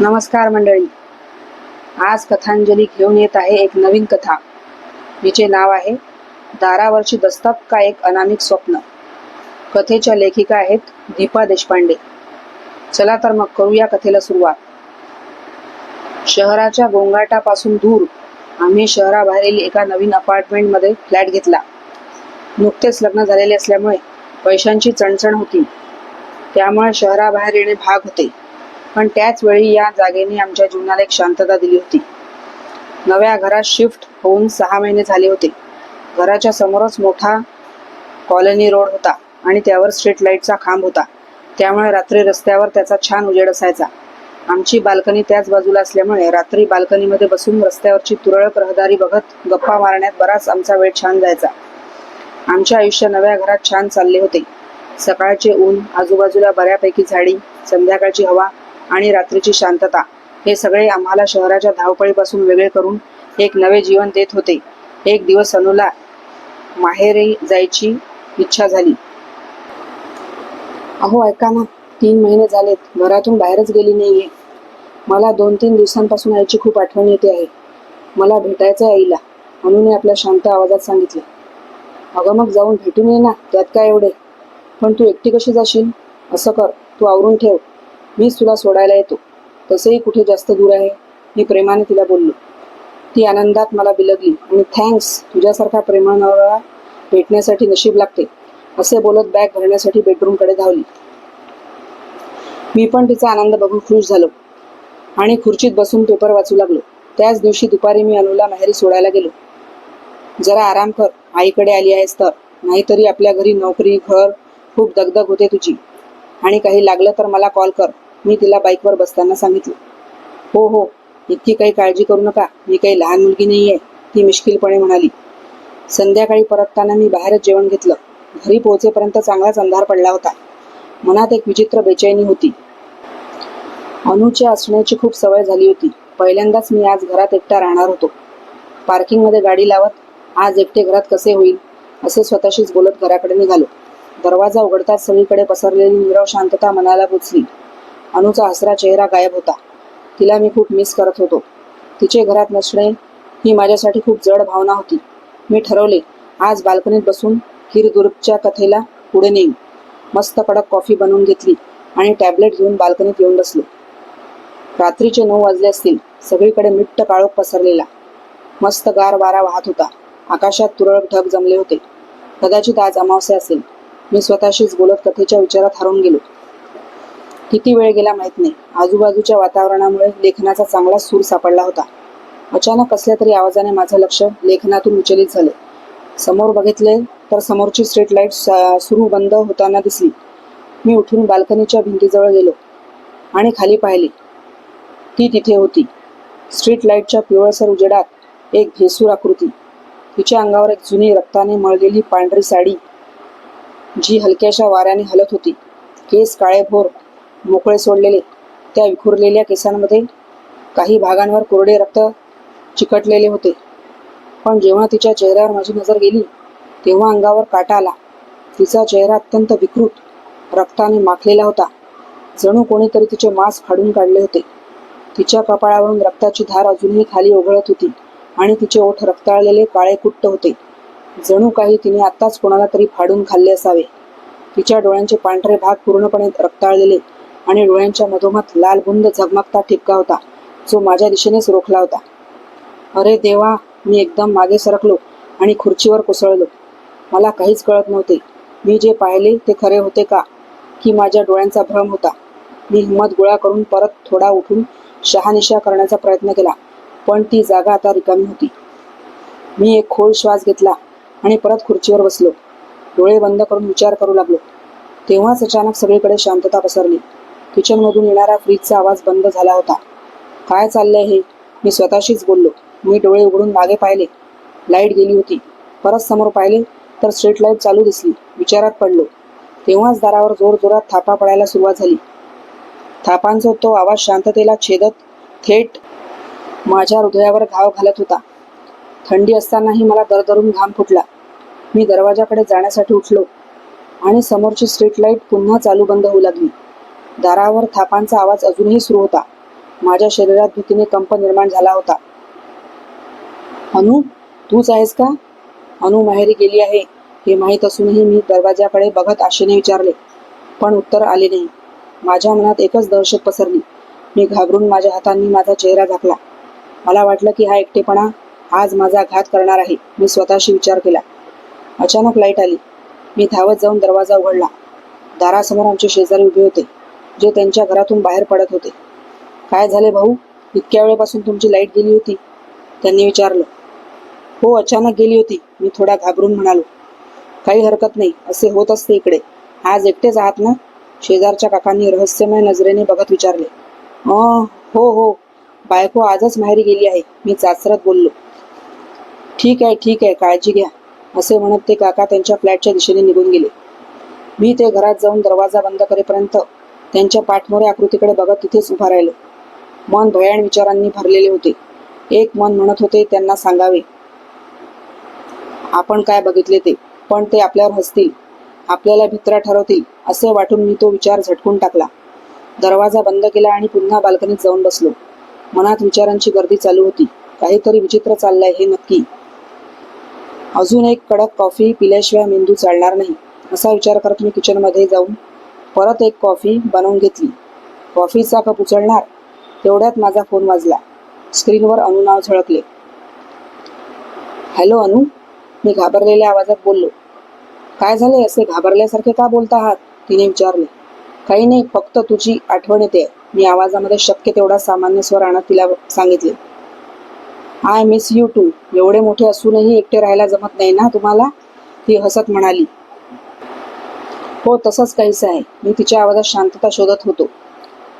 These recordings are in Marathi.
नमस्कार मंडळी. आज कथांजली घेऊन येत आहे एक नवीन कथा. जिचे नाव आहे दारावरची दस्तक का एक अनामिक स्वप्न. कथेच्या लेखिका आहेत दीपा देशपांडे. चला तर मग करूया कथेला सुरुवात. शहराच्या गोंगाटापासून दूर आम्ही शहराबाहेरील एका नवीन अपार्टमेंटमध्ये फ्लॅट घेतला. नुकतेच लग्न झालेले असल्यामुळे पैशांची चणचण होती. त्यामुळे शहराबाहेर येणे भाग होते. पण त्याच वेळी या जागेने आमच्या जीवनाला एक शांतता दिली होती. नव्या घरात शिफ्ट होऊन सहा महिने झाले होते. घराच्या समोरच मोठा कॉलनी रोड होता आणि त्यावर स्ट्रीट लाईटचा खांब होता. त्यामुळे रात्री रस्त्यावर त्याचा छान उजेड असायचा. आमची बाल्कनी त्याच बाजूला असल्यामुळे रात्री बाल्कनीमध्ये बसून रस्त्यावरची तुरळक रहदारी बघत गप्पा मारण्यात बराच आमचा वेळ छान जायचा. आमचे आयुष्य नव्या घरात छान चालले होते. सकाळचे ऊन आजूबाजूला बऱ्यापैकी झाडी संध्याकाळची हवा आणि रात्रीची शांतता. हे सगळे आम्हाला शहराच्या धावपळीपासून वेगळे करून एक नवे जीवन देत होते. एक दिवस अनुला माहेरी जायची इच्छा झाली. अहो ऐका ना. तीन महिने झालेत. घरातून बाहेरच गेली नाहीये. मला दोन तीन दिवसांपासून आईची खूप आठवण येते आहे. मला भेटायचं आहे आईला. अनुने आपल्या शांत आवाजात सांगितले. अगं मग जाऊन भेटून ये ना. त्यात काय एवढे? पण तू एकटी कशी जाशील? असं कर. तू आवरून ठेव. मीच तुला सोडायला येतो. तसंही कुठे जास्त दूर आहे? मी प्रेमाने तिला बोललो. ती आनंदात मला बिलगली आणि थँक्स तुझ्यासारखा प्रेमानवरा भेटण्यासाठी नशीब लागते. असे बोलत बॅग भरण्यासाठी बेडरूमकडे धावली. मी पण तिचा आनंद बघून खुश झालो आणि खुर्चीत बसून पेपर वाचू लागलो. त्याच दिवशी दुपारी मी अनुला माहेरी सोडायला गेलो. जरा आराम कर आईकडे आली आहेस तर. नाहीतरी आपल्या घरी नोकरी घर खूप दगदग होते तुझी. आणि काही लागलं तर मला कॉल कर. मी तिला बाईकवर बसताना सांगितलं हो हो इतकी काही काळजी करू नका मी काही लहान मुलगी नाही आहे ती मिश्किलपणे म्हणाली. संध्याकाळी परतताना मी बाहेरच जेवण घेतलं. घरी पोहोचेपर्यंत चांगलाच अंधार पडला होता. मनात एक विचित्र बेचैनी होती. अनुच्या असण्याची खूप सवय झाली होती. पहिल्यांदाच मी आज घरात एकटा राहणार होतो. पार्किंगमध्ये गाडी लावत आज एकटे घरात कसे होईल? असे स्वतःशीच बोलत घराकडे निघालो. दरवाजा उघडताच सगळीकडे पसरलेली निरव शांतता मनाला पोचली अनुचा हसरा चेहरा गायब होता. तिला मी खूप मिस करत होतो. तिचे घरात नसणे ही माझ्यासाठी खूप जड भावना होती. मी ठरवले आज बाल्कनीत बसून हिरदुर्गच्या कथेला पुढे नेईन. मस्त कडक कॉफी बनवून घेतली आणि टॅबलेट घेऊन बाल्कनीत येऊन बसलो. रात्रीचे नऊ वाजले असतील सगळीकडे मिट्ट काळोख पसरलेला. मस्त गार वारा वाहत होता. आकाशात तुरळक ढग जमले होते. कदाचित आज अमावस्या असेल. मी स्वतःशीच बोलत कथेच्या विचारात हरवून गेलो. किती वेळ गेला माहीत नाही. आजूबाजूच्या वातावरणामुळे लेखनाचा चांगला सूर सापडला होता. अचानक कसल्या तरी आवाजाने माझं लक्ष लेखनातून विचलित झाले. समोर बघितले तर समोरची स्ट्रीट लाइट सुरू बंद होताना दिसली. मी उठून बाल्कनीच्या भिंतीजवळ गेलो आणि खाली पाहिली. ती तिथे होती. स्ट्रीट लाईटच्या पिवळसर उजेडात एक भेसूर आकृती. तिच्या अंगावर एक जुनी रक्ताने मळलेली पांढरी साडी जी हलक्याशा वाऱ्याने हलत होती. केस काळेभोर मोकळे सोडलेले. त्या विखुरलेल्या केसांमध्ये काही भागांवर कोरडे रक्त चिकटलेले होते. पण जेव्हा तिच्या चेहऱ्यावर माझी नजर गेली तेव्हा अंगावर काटा आला. तिचा चेहरा अत्यंत विकृत रक्ताने माखलेला होता. जणू कोणीतरी तिचे मांस फाडून काढले होते. तिच्या कपाळावरून रक्ताची धार अजूनही खाली ओघळत होती आणि तिचे ओठ रक्ताळलेले काळे कुट्ट होते. जणू काही तिने आत्ताच कोणाला तरी फाडून खाल्ले असावे. तिच्या डोळ्यांचे पांढरे भाग पूर्णपणे रक्ताळलेले. आणि डोळ्यांच्या मधोमध लाल बुंद झगमगता ठिपका होता. जो माझ्या दिशेनेच रोखला होता. अरे देवा मी एकदम मागे सरकलो आणि खुर्चीवर कोसळलो. मला काहीच कळत नव्हते. मी जे पाहिले ते खरे होते का? की माझ्या डोळ्यांचा भ्रम होता. मी हिंमत गोळा करून परत थोडा उठून शहानिशा करण्याचा प्रयत्न केला पण ती जागा आता रिकामी होती. मी एक खोल श्वास घेतला आणि परत खुर्चीवर बसलो. डोळे बंद करून विचार करू लागलो. तेव्हाच अचानक सगळीकडे शांतता पसरली. किचनमधून येणारा फ्रीजचा आवाज बंद झाला होता. काय चाललंय हे? मी स्वतःशीच बोललो. मी डोळे उघडून मागे पाहिले. लाइट गेली होती. परत समोर पाहिले तर स्ट्रीट लाइट चालू दिसली. विचारात पडलो. तेव्हाच दारावर जोरजोरात थापा पडायला सुरुवात झाली. थापांचा तो आवाज शांततेला छेदत थेट माझ्या हृदयावर घाव घालत होता. थंडी असतानाही मला दरदरून घाम फुटला. मी दरवाजाकडे जाण्यासाठी उठलो आणि समोरची स्ट्रीट लाइट पुन्हा चालू बंद होऊ लागली. दारावर थापांचा आवाज अजूनही सुरू होता. माझ्या शरीरात भीतीने कंप निर्माण झाला होता. अनु तूच आहेस का? अनु माहेरी गेली आहे. हे माहीत असूनही मी दरवाजाकडे बघत आशेने विचारले पण उत्तर आले नाही. माझ्या मनात एकच दहशत पसरली. मी घाबरून माझ्या हातांनी माझा चेहरा झाकला. मला वाटलं की हा एकटेपणा आज माझा घात करणार आहे. मी स्वतःशी विचार केला. अचानक लाइट आली. मी धावत जाऊन दरवाजा उघडला. दारासमोर आमचे शेजारी उभे होते. जे त्यांच्या घरातून बाहेर पडत होते. काय झाले भाऊ? इतक्या वेळेपासून तुमची लाइट गेली होती. त्यांनी विचारलं. हो अचानक गेली होती. मी थोडा घाबरून म्हणालो. काही हरकत नाही. असे होत असते इकडे. आज एकटेच आहात ना? शेजारच्या काकांनी रहस्यमय नजरेने बघत विचारले. हो हो. बायको आजच माहेरी गेली आहे. मी चाचरत बोललो. ठीक आहे ठीक आहे. काळजी घ्या. असे म्हणत ते काका त्यांच्या फ्लॅटच्या दिशेने निघून गेले. मी ते घरात जाऊन दरवाजा बंद करेपर्यंत त्यांच्या पाठमोऱ्या आकृतीकडे बघत तिथेच उभा राहिलो. मन भयाण विचारांनी भरलेले होते. एक मन म्हणत होते त्यांना सांगावे. आपण काय बघितले ते? पण ते आपल्यावर हसतील. आपल्याला भित्रा ठरवतील. असे वाटून मी तो विचार झटकून टाकला. दरवाजा बंद केला आणि पुन्हा बाल्कनीत जाऊन बसलो. मनात विचारांची गर्दी चालू होती. काहीतरी विचित्र चाललंय हे नक्की. अजून एक कडक कॉफी पिल्याशिवाय मेंदू चालणार नाही असा विचार करत मी किचनमध्ये जाऊन परत एक कॉफी बनवून घेतली. कॉफीचा कप उचलणार तेवढ्यात माझा फोन वाजला. स्क्रीनवर अनु नाव झळकले. हॅलो अनु मी घाबरलेल्या आवाजात बोललो. काय झाले असे घाबरल्यासारखे का बोलता आहात? तिने विचारले. काही नाही फक्त तुझी आठवण येते. मी आवाजामध्ये शक्य तेवढा सामान्य स्वर आणत तिला सांगितले. आय मिस यू टू एवढे मोठे असूनही एकटे राहायला जमत नाही ना तुम्हाला? ती हसत म्हणाली. हो तसंच काहीच आहे. मी तिच्या आवाजात शांतता शोधत होतो.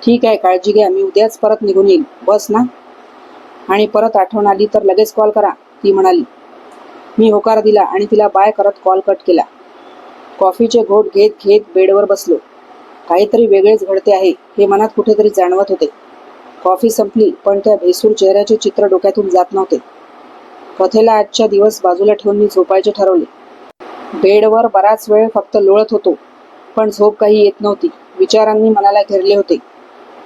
ठीक आहे काळजी घ्या मी उद्याच परत निघून येईल बस ना? आणि परत आठवण आली तर लगेच कॉल करा ती म्हणाली. मी होकार दिला आणि तिला बाय करत कॉल कट केला. कॉफीचे घोट घेत घेत बेडवर बसलो. काहीतरी वेगळेच घडते आहे हे मनात कुठेतरी जाणवत होते. कॉफी संपली पण त्या भेसूर चेहऱ्याचे चित्र डोक्यातून जात नव्हते. कथेला आजच्या दिवस बाजूला ठेवून मी झोपायचे ठरवले. बेडवर बराच वेळ फक्त लोळत होतो. पण झोप काही येत नव्हती. विचारांनी मनाला घेरले होते.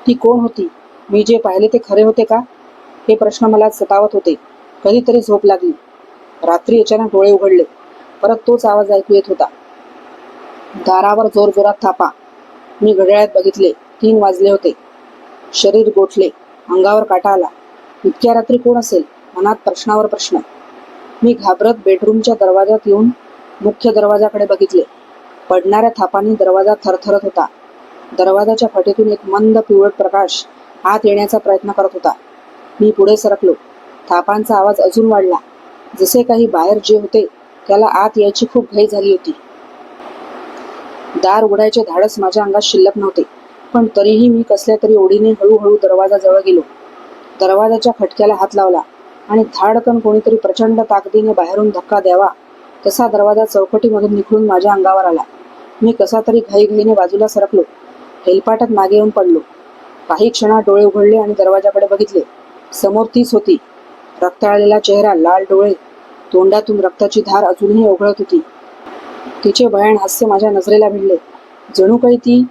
ती कोण होती? मी जे पाहिले ते खरे होते का? हे प्रश्न मला सतावत होते. कधीतरी झोप लागली. रात्री अचानक डोळे उघडले. परत तोच आवाज ऐकू येत होता. दारावर जोरजोरात थापा. मी घड्याळ्यात बघितले. तीन वाजले होते. शरीर गोठले. अंगावर काटा आला. इतक्या रात्री कोण असेल? मनात प्रश्नावर प्रश्न. मी घाबरत बेडरूमच्या दरवाजात येऊन मुख्य दरवाजाकडे बघितले. पडणाऱ्या थापांनी दरवाजा थरथरत होता. दरवाजाच्या फटेतून एक मंद पिवळट प्रकाश आत येण्याचा प्रयत्न करत होता. मी पुढे सरकलो. थापांचा आवाज अजून वाढला. जसे काही बाहेर जे होते त्याला आत यायची खूप घाई झाली होती. दार उघडायचे धाडस माझ्या अंगात शिल्लक नव्हते पण तरीही मी कसल्या तरी ओढीने हळूहळू दरवाजाजवळ गेलो. दरवाजाच्या खटक्याला हात लावला आणि धाडकन कोणीतरी प्रचंड ताकदीने बाहेरून धक्का द्यावा तसा दरवाजा चौकटीमधून निखळून माझ्या अंगावर आला. मी कसा तरी घाईघाईने बाजूला सरकलो. हेलपाटात मागे येऊन पडलो. काही क्षणात डोळे उघडले आणि दरवाजाकडे बघितले. समोर तीच होती. रक्ताळलेला चेहरा लाल डोळे. तोंडातून रक्ताची धार अजूनही ओघळत होती. तिचे भयान हास्य माझ्या नजरेला भिडले. जणू काही ती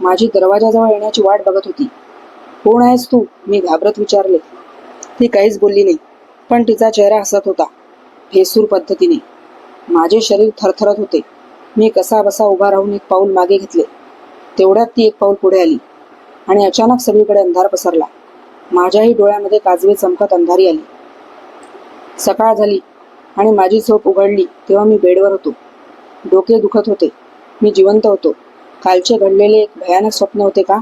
माझी दरवाजाजवळ येण्याची वाट बघत होती. कोण आहेस तू? मी घाबरत विचारले. ती काहीच बोलली नाही पण तिचा चेहरा हसत होता भेसूर पद्धतीने. माझे शरीर थरथरत होते. मी कसा बसा उभा राहून एक पाऊल मागे घेतले. तेवढ्यात ती एक पाऊल पुढे आली आणि अचानक सगळीकडे अंधार पसरला. माझ्याही डोळ्यामध्ये काजवे चमकत अंधारी आली. सकाळ झाली आणि माझी झोप उघडली तेव्हा मी बेडवर होतो. डोके दुखत होते. मी जिवंत होतो. कालचे घडलेले एक भयानक स्वप्न होते का?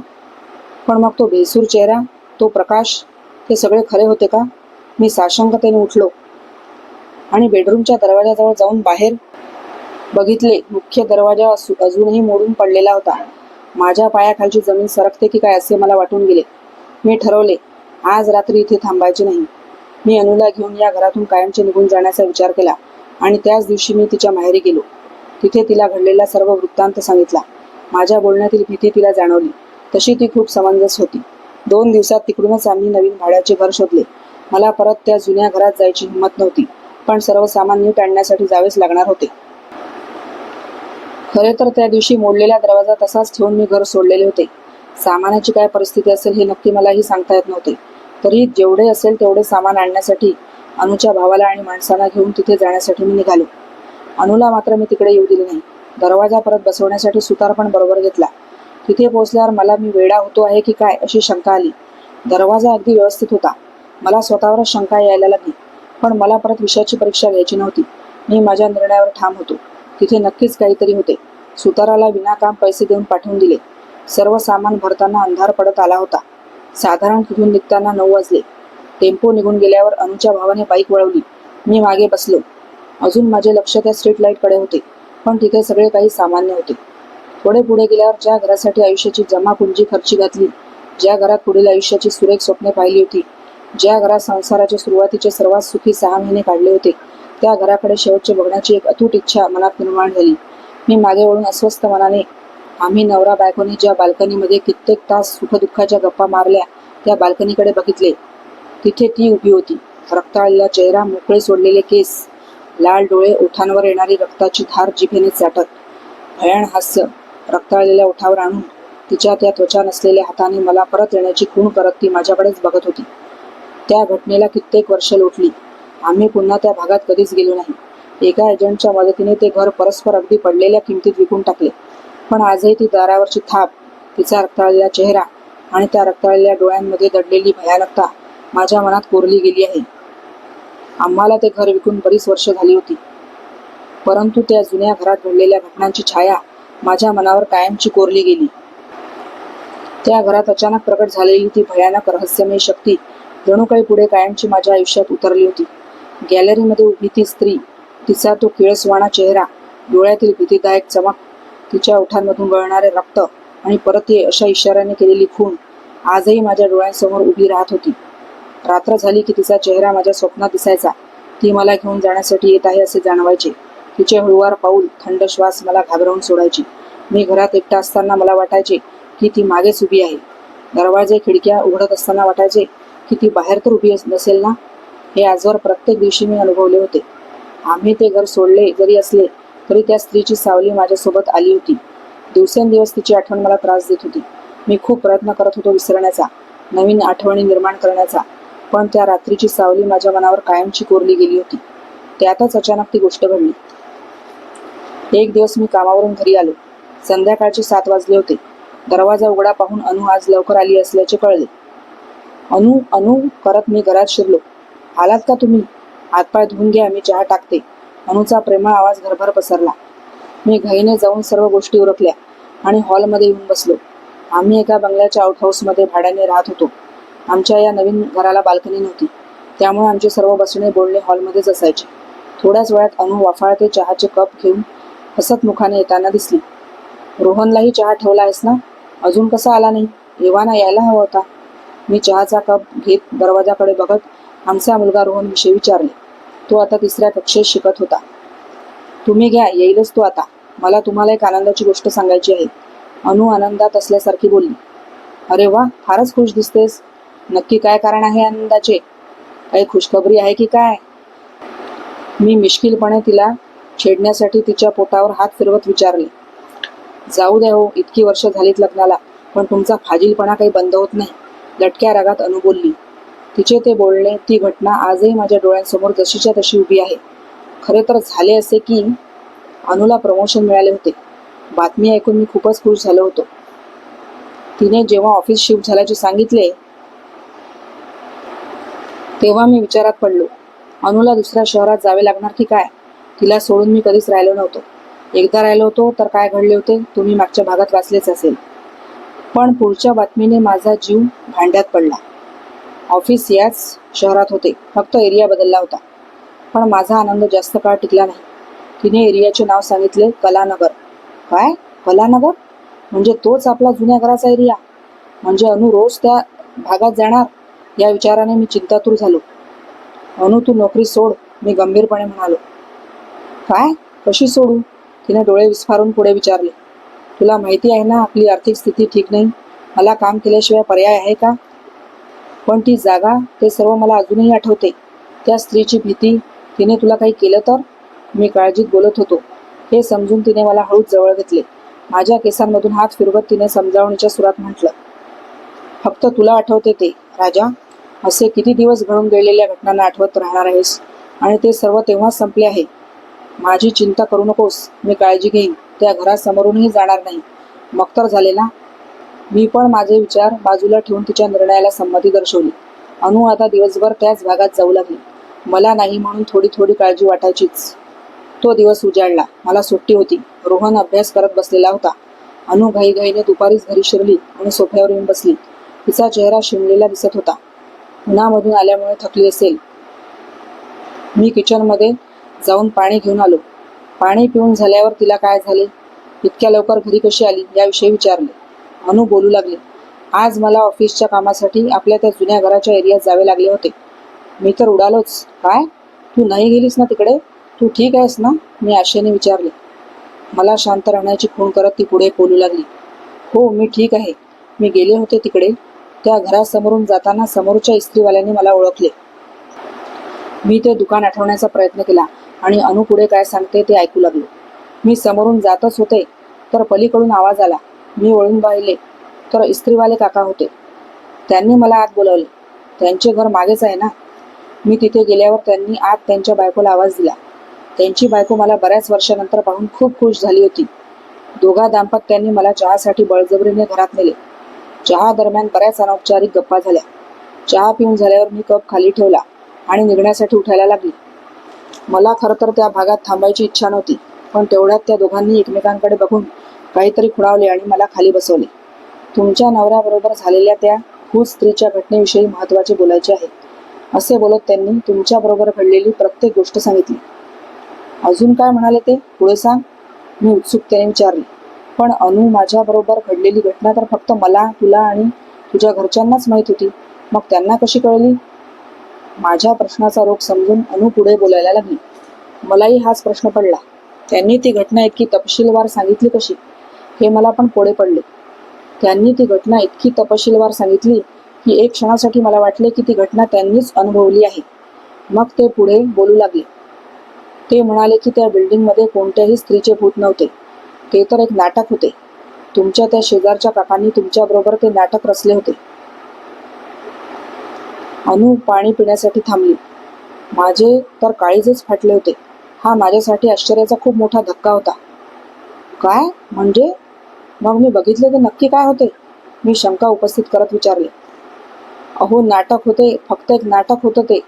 पण मग तो भेसूर चेहरा तो प्रकाश ते सगळे खरे होते का? मी साशंकतेने उठलो आणि बेडरूमच्या दरवाजाजवळ जाऊन बाहेर बघितले मुख्य दरवाजा अजूनही मोडून पडलेला होता. माझ्या पायाखालची जमीन सरकते की काय असे मला वाटून गेले. मी ठरवले आज रात्री इथे थांबायचे नाही. मी अनुला घेऊन या घरातून कायमचे निघून जाण्याचा विचार केला आणि त्याच दिवशी मी तिच्या माहेरी गेलो. तिथे तिला घडलेला सर्व वृत्तांत सांगितला. माझ्या बोलण्यातील भीती तिला जाणवली. तशी ती खूप समंजस होती. दोन दिवसात तिकडूनच आम्ही नवीन भाड्याचे घर शोधले. मला परत त्या जुन्या घरात जायची हिंमत नव्हती पण सर्व सामान नीट आणण्यासाठी जावेच लागणार होते. खरे तर त्या दिवशी मोडलेला दरवाजा तसाच ठेवून मी घर सोडलेले होते. सामानाची काय परिस्थिती असेल हे नक्की मलाही सांगता येत नव्हते. तरी जेवढे असेल तेवढे सामान आणण्यासाठी अनुच्या भावाला आणि माणसांना घेऊन तिथे जाण्यासाठी मी निघालो. अनुला मात्र मी तिकडे येऊ दिले नाही. दरवाजा परत बसवण्यासाठी सुतार पण बरोबर घेतला. तिथे पोहोचल्यावर मला मी वेडा होतो आहे की काय अशी शंका आली. दरवाजा अगदी व्यवस्थित होता. मला स्वतःवरच शंका यायला लागली. पण मला परत विषयाची परीक्षा घ्यायची नव्हती. मी माझ्या निर्णयावर ठाम होतो. तिथे नक्कीच काहीतरी होते. सुताराला विनाकाम पैसे देऊन पाठवून दिले. सर्व सामान भरताना अंधार पडत आला होता. साधारण तिथून निघताना नऊ वाजले. टेम्पो निघून गेल्यावर अनुच्या भावाने बाईक वळवली. मी मागे बसलो. अजून माझे लक्ष त्या स्ट्रीट लाईटकडे होते पण तिथे सगळे काही सामान्य होते. थोडे पुढे गेल्यावर ज्या घरासाठी आयुष्याची जमापुंजी खर्ची घातली ज्या घरात पुढील आयुष्याची सुरेख स्वप्ने पाहिली होती ज्या घरात संसाराच्या सुरुवातीचे सर्वात सुखी सहा महिने काढले होते त्या घराकडे शेवटचे बघण्याची एक अतूट इच्छा मनात निर्माण झाली. मी मागे वळून अस्वस्थ मनाने आम्ही नवरा बायकोनी ज्या बाल्कनीमध्ये कित्येक तास सुखदुःखाच्या गप्पा मारल्या त्या बाल्कनीकडे बघितले. तिथे ती उभी होती. रक्ताळलेला चेहरा मोकळे सोडलेले केस लाल डोळे ओठांवर येणारी रक्ताची धार जिभेने चाटत. भयाण हास्य रक्ताळलेल्या ओठावर आणून तिच्या त्या त्वचा नसलेल्या हाताने मला परत येण्याची खूण करत ती माझ्याकडेच बघत होती. त्या घटनेला कित्येक वर्ष लोटली. आम्ही पुन्हा त्या भागात कधीच गेलो नाही. एका एजंटच्या मदतीने ते घर परस्पर अगदी पडलेल्या किमतीत विकून टाकले. पण आजही ती दारावरची थाप तिचा रक्ताळलेला चेहरा आणि त्या रक्ताळलेल्या डोळ्यांमध्ये दडलेली भयानकता माझ्या मनात कोरली गेली आहे. आम्हाला ते घर विकून बरीच वर्ष झाली होती. परंतु त्या जुन्या घरात घडलेल्या घटनांची छाया माझ्या मनावर कायमची कोरली गेली. त्या घरात अचानक प्रकट झालेली ती भयानक रहस्यमय शक्ती जणू काही पुढे कायमची माझ्या आयुष्यात उतरली होती. गॅलरीमध्ये उभी ती स्त्री तिचा तो किळसवाणा चेहरा डोळ्यातील भीतीदायक चमक तिच्या ओठांमधून गळणारे रक्त आणि परत ये अशा इशाऱ्याने केलेली खून आजही माझ्या डोळ्यांसमोर उभी राहत होती. रात्र झाली की तिचा चेहरा माझ्या स्वप्नात दिसायचा. ती मला घेऊन जाण्यासाठी येत आहे असे जाणवायचे. तिचे हळुवार पाऊल थंड श्वास मला घाबरवून सोडायची. मी घरात एकटा असताना मला वाटायचे की ती मागेच उभी आहे. दरवाजे खिडक्या उघडत असताना वाटायचे की ती बाहेर तर उभी नसेल ना? हे आजवर प्रत्येक दिवशी मी अनुभवले होते. आम्ही ते घर सोडले जरी असले तरी त्या स्त्रीची सावली माझ्यासोबत आली होती. दिवसेंदिवस तिची आठवण मला त्रास देत होती. मी खूप प्रयत्न करत होतो विसरण्याचा नवीन आठवणी निर्माण करण्याचा पण त्या रात्रीची सावली माझ्या मनावर कायमची कोरली गेली होती. त्यातच अचानक ती गोष्ट घडली. एक दिवस मी कामावरून घरी आलो. संध्याकाळचे सात वाजले होते. दरवाजा उघडा पाहून अनु आज लवकर आली असल्याचे कळले. अनु अनु करत मी घरात शिरलो. आलात का तुम्ही? हातपाय धुवून घ्या मी चहा टाकते. अनुचा प्रेमळ आवाज घरभर पसरला. मी घाईने जाऊन सर्व गोष्टी उरकल्या आणि हॉलमध्ये येऊन बसलो. आम्ही एका बंगल्याच्या आउटहाऊसमध्ये भाड्याने राहत होतो. आमच्या या नवीन घराला बाल्कनी नव्हती. त्यामुळे आमचे सर्व बसणे बोलणे हॉलमध्येच असायचे. थोड्याच वेळात अनु वाफाळते चहाचे कप घेऊन हसत मुखाने येताना दिसली. रोहनलाही चहा ठेवला आहेस ना? अजून कसा आला नाही? एव्हाना यायला हवा होता. मी चहाचा कप घेत दरवाजाकडे बघत आमचा मुलगा रोहन विषयी विचारले. तो आता तिसऱ्या कक्षेत शिकत होता. तुम्ही घ्या येईलच तो आता. मला तुम्हाला एक आनंदाची गोष्ट सांगायची आहे. अनु आनंदात असल्यासारखी बोलली. अरे वा फारच खुश दिसतेस. नक्की काय कारण आहे आनंदाचे? काही खुशखबरी आहे की काय? मी मिश्किलपणे तिला छेडण्यासाठी तिच्या पोटावर हात फिरवत विचारले. जाऊ द्या हो इतकी वर्ष झालीत लग्नाला पण तुमचा फाजीलपणा काही बंद होत नाही. लटक्या रागात अनु बोलली. तिचे ते बोलणे ती घटना आजही माझ्या डोळ्यांसमोर जशीच्या तशी उभी आहे. खरे तर झाले असे की अनुला प्रमोशन मिळाले होते. बातमी ऐकून मी खूपच खुश झालो होतो. तिने जेव्हा ऑफिस शिफ्ट झाल्याचे सांगितले तेव्हा मी विचारात पडलो अनुला दुसऱ्या शहरात जावे लागणार की काय? तिला सोडून मी कधीच राहिलो नव्हतो. एकदा राहिलो होतो तर काय घडले होते तुम्ही मागच्या भागात वाचलेच असेल. पण पुढच्या बातमीने माझा जीव भांड्यात पडला. ऑफिस याच शहरात होते. फक्त एरिया बदलला होता. पण माझा आनंद जास्त काळ टिकला नाही. तिने एरियाचे नाव सांगितले कलानगर. काय? कलानगर? म्हणजे तोच आपला जुन्या घराचा एरिया म्हणजे अनु रोज त्या भागात जाणार या विचाराने मी चिंतातूर झालो. अनु तू नोकरी सोड मी गंभीरपणे म्हणालो. काय? कशी सोडू? तिने डोळे विस्फारून पुढे विचारले. तुला माहिती आहे ना आपली आर्थिक स्थिती ठीक नाही? मला काम केल्याशिवाय पर्याय आहे का? पण ती जागा ते सर्व मला अजूनही आठवते. त्या स्त्रीची भीती तिने तुला काही केलं तर? मी काळजीत बोलत होतो. हे समजून तिने मला हळूच जवळ घेतले. माझ्या केसांमधून हात फिरवत तिने समजावणीच्या सुरात म्हटलं फक्त तुला आठवते ते राजा. असे किती दिवस घडून गेलेल्या घटनांना आठवत राहणार आहेस. आणि ते सर्व तेव्हाच संपले आहे. माझी चिंता करू नकोस. मी काळजी घेईन. त्या घरासमोरूनही जाणार नाही. मग तर झाले ना? मी पण माझे विचार बाजूला ठेवून तिच्या निर्णयाला संमती दर्शवली. अनु आता दिवसभर त्याच भागात जाऊ लागली. मला नाही म्हणून थोडी थोडी काळजी वाटायचीच. तो दिवस उजाडला. मला सुट्टी होती. रोहन अभ्यास करत बसलेला होता. अनु घाईघाईने दुपारीच घरी शिरली आणि सोफ्यावर येऊन बसली. तिचा चेहरा शिमलेला दिसत होता. उन्हामधून आल्यामुळे थकली असेल. मी किचनमध्ये जाऊन पाणी घेऊन आलो. पाणी पिऊन झाल्यावर तिला काय झाले? इतक्या लवकर घरी कशी आली? याविषयी विचारले. अनु बोलू लागले. आज मला ऑफिसच्या कामासाठी आपल्या त्या जुन्या घराच्या एरियात जावे लागले होते. मी तर उडालोच. काय? तू नाही गेलीस ना तिकडे? तू ठीक आहेस ना? मी आशेने विचारले. मला शांत राहण्याची खूण करत ती पुढे बोलू लागली. हो मी ठीक आहे. मी गेले होते तिकडे. त्या घरासमोरून जाताना समोरच्या इस्त्रीवाल्याने मला ओळखले. मी ते दुकान आठवण्याचा प्रयत्न केला आणि अनु पुढे काय सांगते ते ऐकू लागलो. मी समोरून जातच होते तर पलीकडून आवाज आला. मी वळून पाहिले. तर इस्त्रीवाले काका होते. त्यांनी मला आत बोलावले. त्यांचे घर मागेच आहे ना? मी तिथे गेल्यावर त्यांनी आत त्यांच्या बायकोला आवाज दिला. त्यांची बायको मला बऱ्याच वर्षानंतर पाहून खूप खुश झाली होती. दोघा दाम्पत्यांनी मला चहासाठी बळजबरीने घरात नेले. चहा दरम्यान बऱ्याच अनौपचारिक गप्पा झाल्या. चहा पिऊन झाल्यावर मी कप खाली ठेवला आणि निघण्यासाठी उठायला लागली. मला खरं तर त्या भागात थांबायची इच्छा नव्हती पण तेवढ्यात त्या दोघांनी एकमेकांकडे बघून काहीतरी खुणावले आणि मला खाली बसवले. तुमच्या नवऱ्याबरोबर झालेल्या त्या खूप स्त्रीच्या घटनेविषयी महत्त्वाचे बोलायचे आहे. असे बोलत त्यांनी तुमच्याबरोबर घडलेली प्रत्येक गोष्ट सांगितली. अजून काय म्हणाले ते? पुढे सांग. मी उत्सुकतेने विचारले. पण अनु माझ्याबरोबर घडलेली घटना तर फक्त मला तुला आणि तुझ्या घरच्यांनाच माहीत होती. मग त्यांना कशी कळली? माझ्या प्रश्नाचा रोग समजून अनु पुढे बोलायला लागली. मलाही हाच प्रश्न पडला. त्यांनी ती घटना इतकी तपशीलवार सांगितली कशी? हे मला पण कोडे पडले. त्यांनी ती घटना इतकी तपशीलवार सांगितली की एक क्षणासाठी मला वाटले की ती घटना त्यांनीच अनुभवली आहे. मग ते पुढे बोलू लागले. ते म्हणाले की त्या बिल्डिंगमध्ये कोणत्याही स्त्रीचे भूत नव्हते. ते तर एक नाटक होते. तुमच्या त्या शेजारच्या काकांनी तुमच्याबरोबर ते नाटक रचले होते. अनु पाणी पिण्यासाठी थांबली. माझे तर काळीजच फाटले होते. हा माझ्यासाठी आश्चर्याचा खूप मोठा धक्का होता. काय? म्हणजे? मग मी बघितले ते नक्की काय होते? मी शंका उपस्थित करत विचारले. अहो नाटक होते फक्त एक नाटक होतं ते.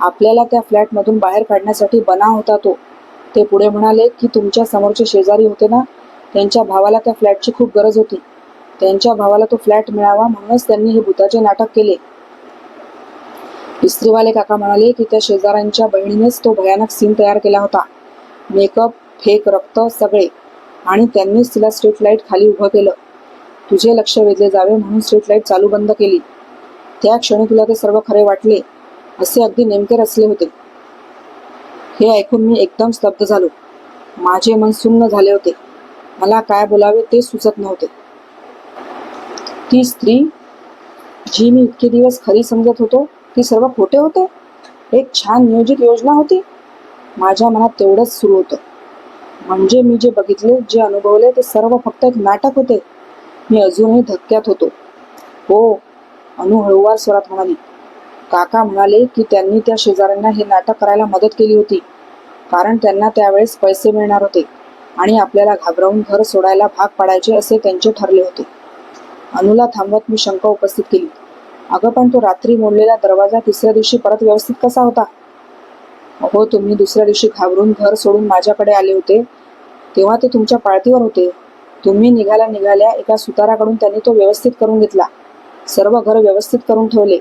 आपल्याला त्या फ्लॅटमधून बाहेर काढण्यासाठी बनाव होता तो. ते पुढे म्हणाले की तुमच्या समोरचे शेजारी होते ना? त्यांच्या भावाला त्या फ्लॅटची खूप गरज होती. त्यांच्या भावाला तो फ्लॅट मिळावा म्हणूनच त्यांनी हे भूताचे नाटक केले. इस्त्रीवाले काका म्हणाले की त्या शेजाऱ्यांच्या बहिणीनेच तो भयानक सीन तयार केला होता. मेकअप फेक रक्त सगळे. आणि त्यांनीच तिला स्ट्रीट लाइट खाली उभं केलं. तुझे लक्ष वेधले जावे म्हणून स्ट्रीट लाइट चालू बंद केली. त्या क्षणी तुला ते सर्व खरे वाटले असे अगदी नेमके रचले होते. हे ऐकून मी एकदम स्तब्ध झालो. माझे मन सुन्न झाले होते. मला काय बोलावे ते सुचत नव्हते. ती स्त्री जी मी इतके दिवस खरी समजत होतो ती सर्व खोटे होते? एक छान नियोजित योजना होती? माझ्या मनात तेवढंच सुरू होतं. म्हणजे मी जे बघितले जे अनुभवले ते सर्व फक्त एक नाटक होते. मी अजूनही धक्क्यात होतो. हो अनु हळूवार स्वरात म्हणाली काका म्हणाले की त्यांनी त्या शेजाऱ्यांना हे नाटक करायला मदत केली होती. कारण त्यांना त्यावेळेस पैसे मिळणार होते आणि आपल्याला घाबरवून घर सोडायला भाग पाडायचे असे त्यांचे ठरले होते. अनुला थांबवत मी शंका उपस्थित केली. अगं पण तो रात्री मोडलेला दरवाजा तिसऱ्या दिवशी परत व्यवस्थित कसा होता? अहो तुम्ही दुसऱ्या दिवशी घाबरून घर सोडून माझ्याकडे आले होते. तेव्हा ते तुमच्या पाळतीवर होते. तुम्ही निघाल्या निघाल्या एका सुताराकडून त्यांनी तो व्यवस्थित करून घेतला. सर्व घर व्यवस्थित करून ठेवले.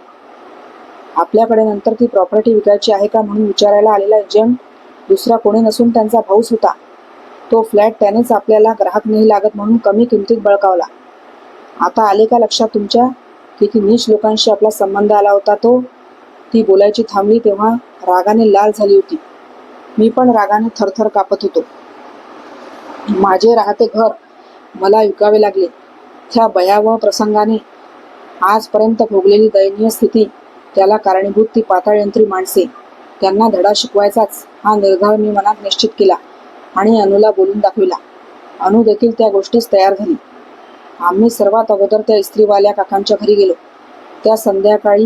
आपल्याकडे नंतर ती प्रॉपर्टी विकायची आहे का म्हणून विचारायला आलेला एजंट दुसरा कोणी नसून त्यांचा भाऊच होता. तो फ्लॅट त्यानेच आपल्याला ग्राहक नाही लागत म्हणून कमी किमतीत बळकावला. आता आले का लक्षात तुमच्या? किती नीच लोकांशी आपला संबंध आला होता तो. ती बोलायची थांबली तेव्हा रागाने लाल झाली होती. मी पण रागाने थरथर कापत होतो. माझे राहते घर मला विकावे लागले. त्या भयावह प्रसंगाने आजपर्यंत भोगलेली दयनीय स्थिती त्याला कारणीभूत ती पाताळयंत्री माणसे. त्यांना धडा शिकवायचाच हा निर्धार मी मनात निश्चित केला आणि अनुला बोलून दाखविला. अनु देखील त्या गोष्टीस तयार झाली. आम्ही सर्वात अगोदर त्या इस्त्रीवाल्या काकांच्या घरी गेलो. त्या संध्याकाळी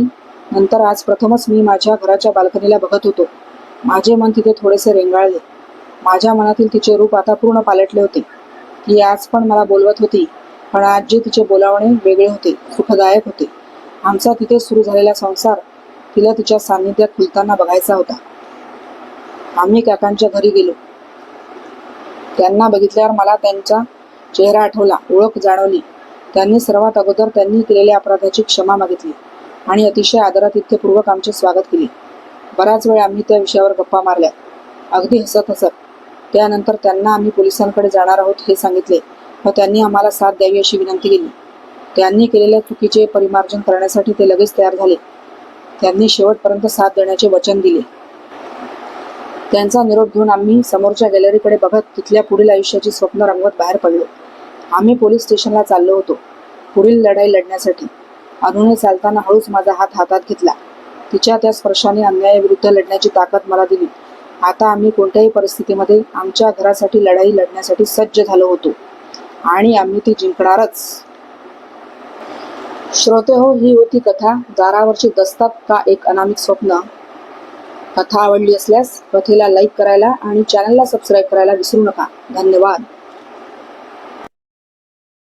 नंतर आज प्रथमच मी माझ्या घराच्या बाल्कनीला बघत होतो. माझे मन तिथे थोडेसे रेंगाळले. माझ्या मनातील तिचे रूप आता पूर्ण पालटले होते. ती आज पण मला बोलवत होती पण आज जे तिचे बोलावणे वेगळे होते सुखदायक होते. आमचा तिथे सुरू झालेला संसार तिला तिच्या सान्निध्यात खुलताना बघायचा होता. आम्ही काकांच्या घरी गेलो. त्यांना बघितल्यावर मला त्यांचा चेहरा आठवला ओळख जाणवली. त्यांनी सर्वात अगोदर त्यांनी केलेल्या अपराधाची क्षमा मागितली आणि अतिशय आदरातिथ्यपूर्वक आमचे स्वागत केले. बराच वेळ आम्ही त्या विषयावर गप्पा मारल्या. अगदी हसत हसत त्यानंतर त्यांना आम्ही पोलिसांकडे जाणार आहोत हे सांगितले. व त्यांनी आम्हाला साथ द्यावी अशी विनंती केली. त्यांनी केलेल्या चुकीचे परिमार्जन करण्यासाठी ते लगेच तयार झाले. त्यांनी शेवटपर्यंत साथ देण्याचे वचन दिले. त्यांचा निरोप घेऊन आम्ही समोरच्या गॅलरीकडे बघत तिथल्या पुढील आयुष्याची स्वप्न रंगवत बाहेर पडलो. आम्ही पोलीस स्टेशनला चाललो होतो. पुढील लढाई लढण्यासाठी. अनुने चालताना हळूच माझा हात हातात घेतला. तिच्या त्या स्पर्शाने अन्यायाविरुद्ध लढण्याची ताकद मला दिली. आता आम्ही कोणत्याही परिस्थितीमध्ये आमच्या घरासाठी लढाई लढण्यासाठी सज्ज झालो होतो. आणि आम्ही ती जिंकणारच. श्रोते हो ही होती कथा. दारावरची दस्तात का एक अनामिक स्वप्न? कथा आवडली असल्यास कथेला लाईक करायला आणि चॅनलला सबस्क्राईब करायला विसरू नका. धन्यवाद.